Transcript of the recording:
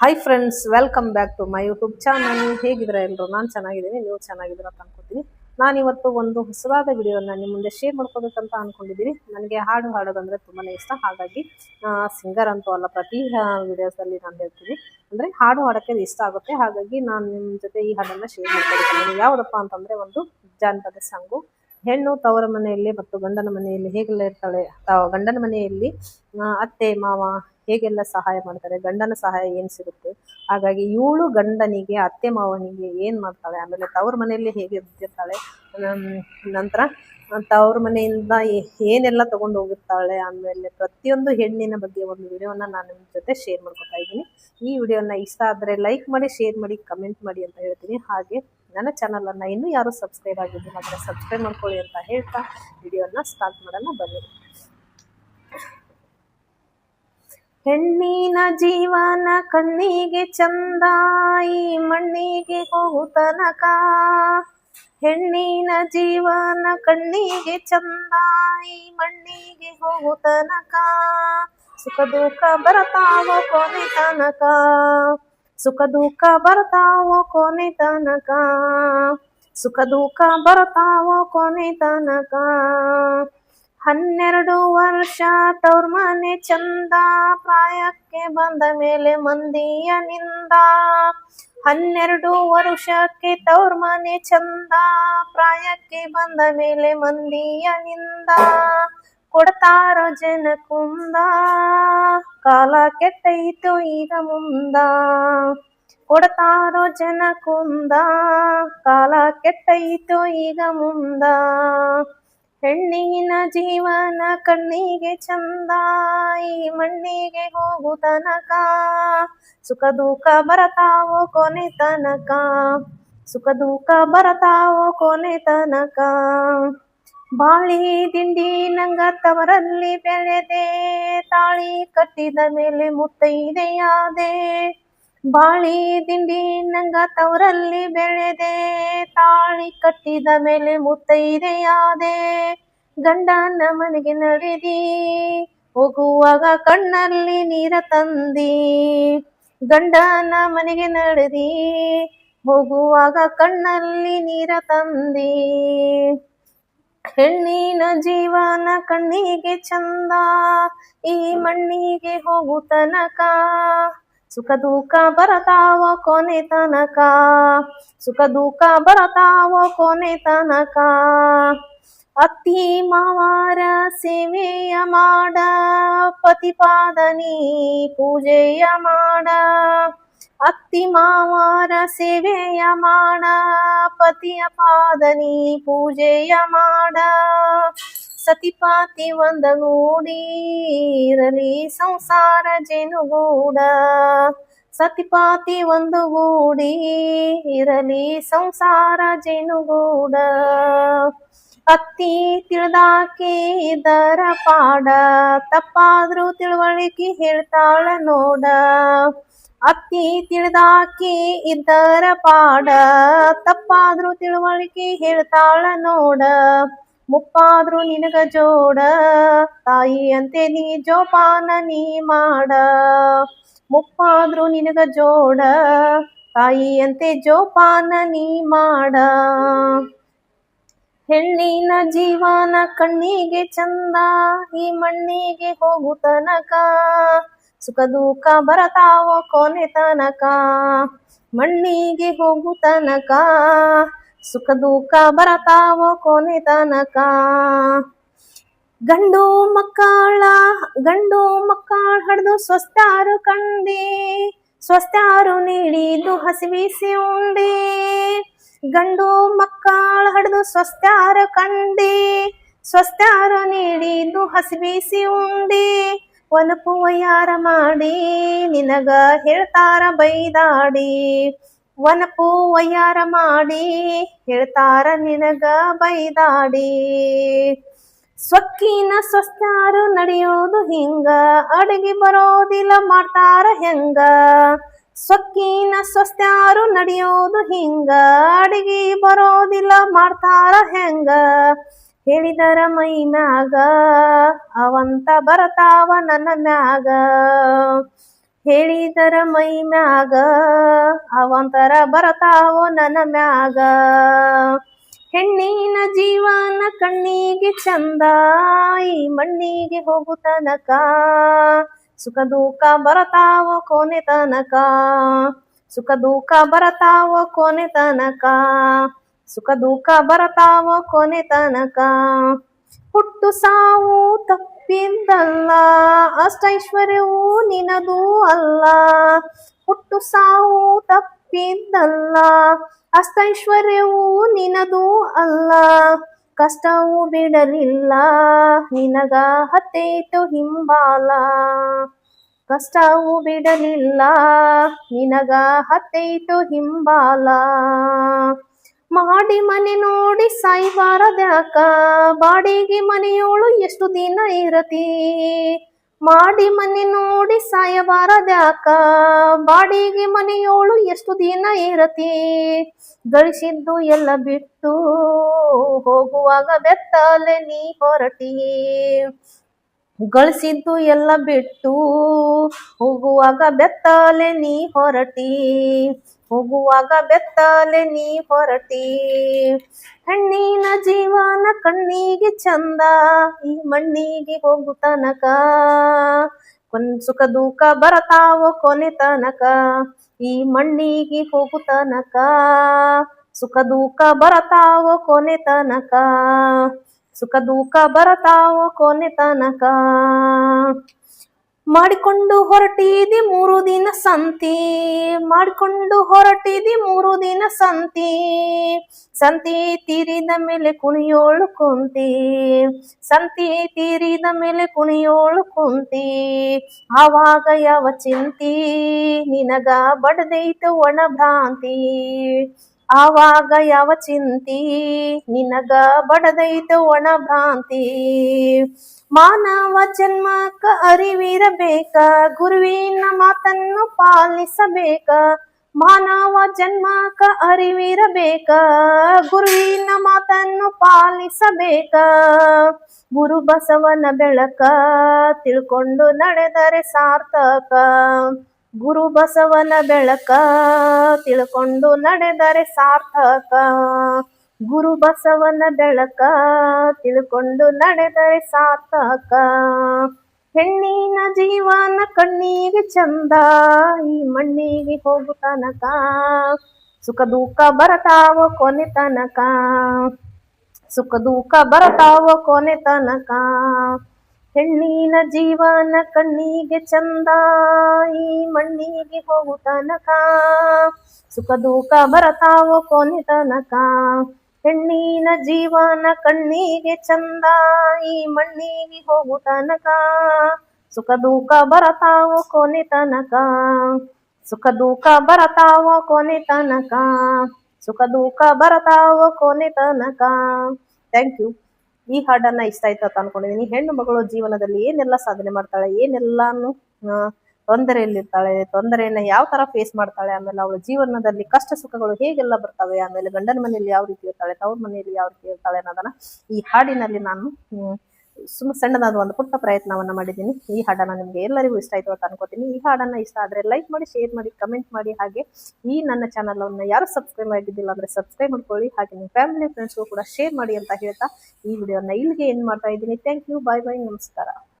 Hi friends welcome back to my YouTube channel ಹೇಗಿದ್ರೆ ಎಲ್ಲರೂ ನಾನು ಚೆನ್ನಾಗಿದ್ದೀನಿ, ನೀವು ಚೆನ್ನಾಗಿದ್ದೀರ ಅಂತ ಅನ್ಕೋತೀನಿ. ನಾನು ಇವತ್ತು ಒಂದು ಹೊಸದಾದ ವಿಡಿಯೋನ ನಿಮ್ಮ ಮುಂದೆ ಶೇರ್ ಮಾಡ್ಕೋಬೇಕಂತ ಅಂದ್ಕೊಂಡಿದ್ದೀನಿ ನನಗೆ ಹಾಡು ಹಾಡೋದಂದರೆ ತುಂಬಾ ಇಷ್ಟ. ಹಾಗಾಗಿ ಸಿಂಗರ್ ಅಂತೂ ಅಲ್ಲ, ಪ್ರತಿ ವಿಡಿಯೋಸಲ್ಲಿ ನಾನು ಹೇಳ್ತೀನಿ. ಅಂದರೆ ಹಾಡು ಹಾಡೋಕ್ಕೆ ಇಷ್ಟ ಆಗುತ್ತೆ. ಹಾಗಾಗಿ ನಾನು ನಿಮ್ಮ ಜೊತೆ ಈ ಹಾಡನ್ನು ಶೇರ್ ಮಾಡ್ಕೊಳ್ತೀನಿ. ಯಾವುದಪ್ಪ ಅಂತಂದರೆ ಒಂದು ಜಾನಪದ ಸಾಂಗು. ಹೆಣ್ಣು ತವರ ಮನೆಯಲ್ಲಿ ಮತ್ತು ಗಂಡನ ಮನೆಯಲ್ಲಿ ಹೇಗೆಲ್ಲ ಇರ್ತಾಳೆ? ತ- ಗಂಡನ ಮನೆಯಲ್ಲಿ ಅತ್ತೆ, ಮಾವ ಹೇಗೆಲ್ಲ ಸಹಾಯ ಮಾಡ್ತಾರೆ, ಗಂಡನ ಸಹಾಯ ಏನು ಸಿಗುತ್ತೆ? ಹಾಗಾಗಿ ಇವಳು ಗಂಡನಿಗೆ, ಅತ್ತೆ ಮಾವನಿಗೆ ಏನು ಮಾಡ್ತಾಳೆ? ಆಮೇಲೆ ತವ್ರ ಮನೆಯಲ್ಲಿ ಹೇಗೆ ಬಿದ್ದಿರ್ತಾಳೆ ನಂತರ ತವ್ರ ಮನೆಯಿಂದ ಏನೆಲ್ಲ ತಗೊಂಡು ಹೋಗಿರ್ತಾಳೆ? ಆಮೇಲೆ ಪ್ರತಿಯೊಂದು ಹೆಣ್ಣಿನ ಬಗ್ಗೆ ಒಂದು ವಿಡಿಯೋನ ನಾನು ನಿಮ್ಮ ಜೊತೆ ಶೇರ್ ಮಾಡ್ಕೊತಾ ಇದ್ದೀನಿ. ಈ ವಿಡಿಯೋನ ಇಷ್ಟ ಆದರೆ ಲೈಕ್ ಮಾಡಿ ಶೇರ್ ಮಾಡಿ ಕಮೆಂಟ್ ಮಾಡಿ ಅಂತ ಹೇಳ್ತೀನಿ. ಹಾಗೆ ನನ್ನ ಚಾನಲನ್ನು ಇನ್ನೂ ಯಾರು ಸಬ್ಸ್ಕ್ರೈಬ್ ಆಗಿದ್ದೀನಿ ಅಂದರೆ ಸಬ್ಸ್ಕ್ರೈಬ್ ಮಾಡ್ಕೊಳ್ಳಿ ಅಂತ ಹೇಳ್ತಾ ವಿಡಿಯೋನ ಸ್ಟಾರ್ಟ್ ಮಾಡೋಣ ಬನ್ನಿ. ಹೆಣ್ಣಿನ ಜೀವನ ಕಣ್ಣಿಗೆ ಚಂದಾಯಿ, ಮಣ್ಣಿಗೆ ಹೋಗು ತನಕ. ಹೆಣ್ಣಿನ ಜೀವನ ಕಣ್ಣಿಗೆ ಚಂದಾಯಿ, ಮಣ್ಣಿಗೆ ಹೋಗು ತನಕ. ಸುಖ ದುಃಖ ಬರ್ತಾವೋ ಕೊನೆ ತನಕ. ಸುಖ ದುಃಖ ಬರ್ತಾವೋ ಕೊನೆ ತನಕ. ಸುಖ ದುಃಖ ಬರ್ತಾವೋ ಕೊನೆ ತನಕ. ಹನ್ನೆರಡು ವರ್ಷ ತವ್ರ ಮನೆ ಚಂದ, ಪ್ರಾಯಕ್ಕೆ ಬಂದ ಮೇಲೆ ಮಂದಿಯ ನಿಂದ. ಹನ್ನೆರಡು ವರ್ಷಕ್ಕೆ ತವ್ರ ಮನೆ ಚಂದ, ಪ್ರಾಯಕ್ಕೆ ಬಂದ ಮೇಲೆ ಮಂದಿಯ ನಿಂದ. ಕೊಡ್ತಾರೋ ಜನ ಕುಂದ, ಕಾಲ ಕೆಟ್ಟೈತು ಈಗ ಮುಂದ. ಕೊಡ್ತಾರೋ ಜನ ಕುಂದ, ಕಾಲ ಕೆಟ್ಟೈತು ಈಗ ಮುಂದ. ಹೆಣ್ಣಿನ ಜೀವನ ಕಣ್ಣಿಗೆ ಚಂದಾಯಿ, ಮಣ್ಣಿಗೆ ಹೋಗು ತನಕ. ಸುಖ ದುಃಖ ಬರತಾವೋ ಕೊನೆ ತನಕ. ಸುಖ ದುಃಖ ಬರತಾವೋ ಕೊನೆ ತನಕ. ಬಾಳಿ ದಿಂಡಿ ನಂಗ ತವರಲ್ಲಿ ಬೆಳೆದೆ, ತಾಳಿ ಕಟ್ಟಿದ ಮೇಲೆ ಮುತ್ತೈದೆಯಾದೆ. ಬಾಳಿ ದಿಂಡಿ ನಂಗ ತವರಲ್ಲಿ ಬೆಳೆದೆ, ತಾಳಿ ಕಟ್ಟಿದ ಮೇಲೆ ಮುತ್ತೈದೆಯಾದೆ ಗಂಡನ ಮನೆಗೆ ನಡೆದಿ, ಹೋಗುವಾಗ ಕಣ್ಣಲ್ಲಿ ನೀರ ತಂದಿ. ಗಂಡನ ಮನೆಗೆ ನಡೆದಿ, ಹೋಗುವಾಗ ಕಣ್ಣಲ್ಲಿ ನೀರ ತಂದಿ. ಹೆಣ್ಣಿನ ಜೀವನ ಕಣ್ಣಿಗೆ ಚಂದ, ಈ ಮಣ್ಣಿಗೆ ಹೋಗು ತನಕ ಸುಖ ದುಃಖ ಬರತಾವ ಕೊನೆ ತನಕ. ಸುಖ ದುಃಖ ಬರತಾವ ಕೊನೆ ತನಕ. ಅತ್ತಿ ಮಾವಾರ ಸೇವೆಯ ಮಾಡ ಪತಿಪಾದನಿ ಪೂಜೆಯ ಮಾಡ. ಅತ್ತಿ ಮಾವಾರ ಸೇವೆಯ ಮಾಡ ಪತಿಯ ಪಾದನಿ ಪೂಜೆಯ ಮಾಡ. ಸತಿಪಾತಿ ಒಂದಗೂಡಿ ಇರಲಿ ಸಂಸಾರ ಜೇನುಗೂಡ. ಸತಿಪಾತಿ ಒಂದು ಗೂಡಿ, ಇರಲಿ ಸಂಸಾರ ಜೇನುಗೂಡ. ಅತ್ತಿ ತಿಳಿದಾಕಿ ಇದರ ಪಾಡ, ತಪ್ಪಾದ್ರೂ ತಿಳುವಳಿಕೆ ಹೇಳ್ತಾಳ ನೋಡ. ಅತ್ತಿ ತಿಳಿದಾಕಿ ಇದರ ಪಾಡ, ತಪ್ಪಾದ್ರೂ ತಿಳುವಳಿಕೆ ಹೇಳ್ತಾಳ ನೋಡ. ಮುಪ್ಪಾದ್ರೂ ನಿನಗ ಜೋಡ ತಾಯಿ ಅಂತೆ ನೀ ಜೋಪಾನ ನೀ ಮಾಡ. ಮುಪ್ಪಾದ್ರೂ ನಿನಗ ಜೋಡ ತಾಯಿ ಅಂತೆ ಜೋಪಾನ ನೀ ಮಾಡ. ಹೆಣ್ಣಿನ ಜೀವನ ಕಣ್ಣಿಗೆ ಚಂದ, ಈ ಮಣ್ಣಿಗೆ ಹೋಗು ತನಕ. ಸುಖ ದುಃಖ ಬರತಾವೋ ಕೊನೆ ತನಕ, ಮಣ್ಣಿಗೆ ಹೋಗು ತನಕ. ಸುಖ ದುಃಖ ಬರತಾವೋ ಕೊನೆ ತನಕ. ಗಂಡು ಮಕ್ಕಳ ಗಂಡು ಮಕ್ಕಳ ಹಡ್ದು ಸ್ವಸ್ತಾರು ಕಂಡಿ. ಸ್ವಸ್ತಾರು ನೀಡಿದ್ದು ಹಸಿವಿಸಿ ಉಂಡಿ. ಗಂಡು ಮಕ್ಕಳ ಹಡ್ದು ಸ್ವಸ್ತಾರ ಕಂಡಿ. ಸ್ವಸ್ತಾರ ನೀಡಿದ್ದು ಹಸಿವಿಸಿ ಉಂಡಿ. ಒನಪು ವಯ್ಯಾರ ಮಾಡಿ, ನಿನಗ ಹೇಳ್ತಾರ ಬೈದಾಡಿ. ವನಪು ವಯ್ಯಾರ ಮಾಡಿ, ಹೇಳ್ತಾರ ನಿನಗ ಬೈದಾಡಿ. ಸ್ವಕ್ಕಿನ ಸ್ವಸ್ತಾರು ನಡೆಯೋದು ಹಿಂಗ, ಅಡಗಿ ಬರೋದಿಲ್ಲ ಮಾಡ್ತಾರ ಹೆಂಗ. ಸ್ವಕ್ಕಿನ ಸ್ವಸ್ತಾರು ನಡೆಯೋದು ಹಿಂಗ, ಅಡಗಿ ಬರೋದಿಲ್ಲ ಮಾಡ್ತಾರ ಹೆಂಗ. ಹೇಳಿದರ ಮೈ ಮ್ಯಾಗ ಅವಂತ ಬರತಾವ ನನ್ನ ಮ್ಯಾಗ. ಹೇಳಿದರ ಮೈ ಮ್ಯಾಗ, ಅವಂತರ ಬರತಾವೋ ನನ್ನ ಮ್ಯಾಗ. ಹೆಣ್ಣಿನ ಜೀವನ ಕಣ್ಣಿಗೆ ಚಂದ, ಈ ಮಣ್ಣಿಗೆ ಹೋಗು ತನಕ. ಸುಖ ದುಃಖ ಬರತಾವೋ ಕೊನೆ ತನಕ. ಸುಖ ದುಃಖ ಬರತಾವೋ ಕೊನೆ ತನಕ. ಸುಖ ದುಃಖ ಬರತಾವೋ ಕೊನೆ ತನಕ. ಹುಟ್ಟು ಸಾವು ತಪ್ಪಿದ್ದಲ್ಲ ಅಷ್ಟೈಶ್ವರ್ಯವೂ ನಿನದು ಅಲ್ಲ. ಹುಟ್ಟು ಸಾವು ತಪ್ಪಿದ್ದಲ್ಲ ಅಷ್ಟೈಶ್ವರ್ಯವೂ ನಿನದು ಅಲ್ಲ. ಕಷ್ಟವೂ ಬಿಡಲಿಲ್ಲ. ನಿನಗ ಹತ್ತೈತು ಹಿಂಬಾಲ. ಕಷ್ಟವೂ ಬಿಡಲಿಲ್ಲ. ನಿನಗ ಹತ್ತೈತು ಹಿಂಬಾಲ. ಮಾಡಿ ಮನೆ ನೋಡಿ ಸಾಯ್ಬಾರದ್ಯಾಕ ಬಾಡಿಗೆ ಮನೆಯೋಳು ಎಷ್ಟು ದಿನ ಇರತಿ? ಮಾಡಿ ಮನೆ ನೋಡಿ ಸಾಯಬಾರದ್ಯಾಕ ಬಾಡಿಗೆ ಮನೆಯೋಳು ಎಷ್ಟು ದಿನ ಇರತಿ? ಗಳಿಸಿದ್ದು ಎಲ್ಲ ಬಿಟ್ಟು ಹೋಗುವಾಗ ಬೆತ್ತಲೆ ನೀ ಹೊರಟಿ. ಗಳಿಸಿದ್ದು ಎಲ್ಲ ಬಿಟ್ಟು ಹೋಗುವಾಗ ಬೆತ್ತಲೆ ನೀ ಹೊರಟಿ, ಹೋಗುವಾಗ ಬೆತ್ತಲೆ ನೀ ಹೊರಟಿ. ಹೆಣ್ಣಿನ ಜೀವನ ಕಣ್ಣಿಗೆ ಚಂದ, ಈ ಮಣ್ಣಿಗೆ ಹೋಗು ತನಕ. ಕೊನ್ ಸುಖ ದುಃಖ ಬರತಾವೋ ಕೊನೆ ತನಕ, ಈ ಮಣ್ಣಿಗೆ ಹೋಗು ತನಕ. ಸುಖ ದುಃಖ ಬರತಾವೋ ಕೊನೆ ತನಕ. ಸುಖ ದುಃಖ ಬರತಾವೋ ಕೊನೆ ತನಕ. ಮಾಡಿಕೊಂಡು ಹೊರಟಿದಿ ಮೂರು ದಿನ ಸಂತಿ, ಮಾಡಿಕೊಂಡು ಹೊರಟಿದಿ ಮೂರು ದಿನ ಸಂತಿ. ಸಂತಿ ತೀರಿದ ಮೇಲೆ ಕುಣಿಯೋಳು ಕುಂತಿ, ಸಂತಿ ತೀರಿದ ಮೇಲೆ ಕುಣಿಯೋಳು ಕುಂತಿ. ಆವಾಗ ಯಾವ ಚಿಂತಿ, ನಿನಗ ಬಡದೈತು ಒಣ ಭ್ರಾಂತಿ. ಆವಾಗ ಯಾವ ಚಿಂತಿ? ನಿನಗ ಬಡದೈತು ಒಣ ಭ್ರಾಂತಿ ಮಾನವ ಜನ್ಮಕ್ಕ ಅರಿವಿರಬೇಕ. ಗುರುವಿನ ಮಾತನ್ನು ಪಾಲಿಸಬೇಕ. ಮಾನವ ಜನ್ಮಕ್ಕ ಅರಿವಿರಬೇಕ. ಗುರುವಿನ ಮಾತನ್ನು ಪಾಲಿಸಬೇಕ. ಗುರು ಬಸವನ ಬೆಳಕ ತಿಳ್ಕೊಂಡು ನಡೆದರೆ ಸಾರ್ಥಕ. ಗುರು ಬಸವನ ಬೆಳಕ ತಿಳ್ಕೊಂಡು ನಡೆದರೆ ಸಾರ್ಥಕ. ಗುರು ಬಸವನ ಬೆಳಕ ತಿಳ್ಕೊಂಡು ನಡೆದರೆ ಸಾರ್ಥಕ. ಹೆಣ್ಣಿನ ಜೀವನ ಕಣ್ಣಿಗೆ ಚಂದ, ಈ ಮಣ್ಣಿಗೆ ಹೋಗು ತನಕ. ಸುಖ ದುಃಖ ಬರತಾವ ಕೊನೆ ತನಕ. ಸುಖ ದುಃಖ ಬರತಾವ ಕೊನೆ ತನಕ. ಹೆಣ್ಣಿನ ಜೀವನ ಕಣ್ಣಿಗೆ ಚಂದ, ಈ ಮಣ್ಣಿಗೆ ಹೋಗು ತನಕ. ಸುಖ ದುಃಖ ಬರತಾವೋ ಕೊನೆ ತನಕ. ಹೆಣ್ಣಿನ ಜೀವನ ಕಣ್ಣಿಗೆ ಚಂದ, ಈ ಮಣ್ಣಿಗೆ ಹೋಗು ತನಕ. ಸುಖ ದುಃಖ ಬರತಾವೋ ಕೊನೆ ತನಕ. ಸುಖ ದುಃಖ ಬರತಾವೋ ಕೊನೆ ತನಕ. ಸುಖ ದುಃಖ ಬರತಾವೋ ಕೊನೆ ತನಕ. Thank you. ಈ ಹಾಡನ್ನ ಇಷ್ಟ ಆಯ್ತು ಅಂತ ಅನ್ಕೊಂಡಿದ್ದೀನಿ ಹೆಣ್ಣು ಮಗಳು ಜೀವನದಲ್ಲಿ ಏನೆಲ್ಲ ಸಾಧನೆ ಮಾಡ್ತಾಳೆ, ಏನೆಲ್ಲಾನು ತೊಂದರೆಯಲ್ಲಿರ್ತಾಳೆ, ತೊಂದರೆಯನ್ನ ಯಾವ ತರ ಫೇಸ್ ಮಾಡ್ತಾಳೆ, ಆಮೇಲೆ ಅವಳ ಜೀವನದಲ್ಲಿ ಕಷ್ಟ ಸುಖಗಳು ಹೇಗೆಲ್ಲ ಬರ್ತವೆ, ಆಮೇಲೆ ಗಂಡನ ಮನೆಯಲ್ಲಿ ಯಾವ ರೀತಿ ಇರ್ತಾಳೆ, ತವ್ರ ಮನೆಯಲ್ಲಿ ಯಾವ ರೀತಿ ಇರ್ತಾಳೆ ಅನ್ನೋದನ್ನ ಈ ಹಾಡಿನಲ್ಲಿ ನಾನು ಸುಮ್ಮ ಸಣ್ಣದಾದ ಒಂದು ಪುಟ್ಟ ಪ್ರಯತ್ನವನ್ನು ಮಾಡಿದ್ದೀನಿ. ಈ ಹಾಡನ್ನು ನಿಮಗೆ ಎಲ್ಲರಿಗೂ ಇಷ್ಟ ಆಯಿತು ಅಂತ ಅನ್ಕೋತೀನಿ. ಈ ಹಾಡನ್ನು ಇಷ್ಟ ಆದರೆ ಲೈಕ್ ಮಾಡಿ ಶೇರ್ ಮಾಡಿ ಕಮೆಂಟ್ ಮಾಡಿ. ಹಾಗೆ ಈ ನನ್ನ ಚಾನಲನ್ನು ಯಾರು ಸಬ್ಸ್ಕ್ರೈಬ್ ಆಗಿದ್ದಿಲ್ಲ ಅಂದರೆ ಸಬ್ಸ್ಕ್ರೈಬ್ ಮಾಡ್ಕೊಳ್ಳಿ. ಹಾಗೆ ನಿಮ್ಮ ಫ್ಯಾಮಿಲಿ ಫ್ರೆಂಡ್ಸ್ಗೂ ಕೂಡ ಶೇರ್ ಮಾಡಿ ಅಂತ ಹೇಳ್ತಾ ಈ ವಿಡಿಯೋನ ಇಲ್ಲಿಗೆ ಏನು ಮಾಡ್ತಾ ಇದ್ದೀನಿ. ಥ್ಯಾಂಕ್ ಯು ಬಾಯ್ ಬಾಯ್ ನಮಸ್ಕಾರ.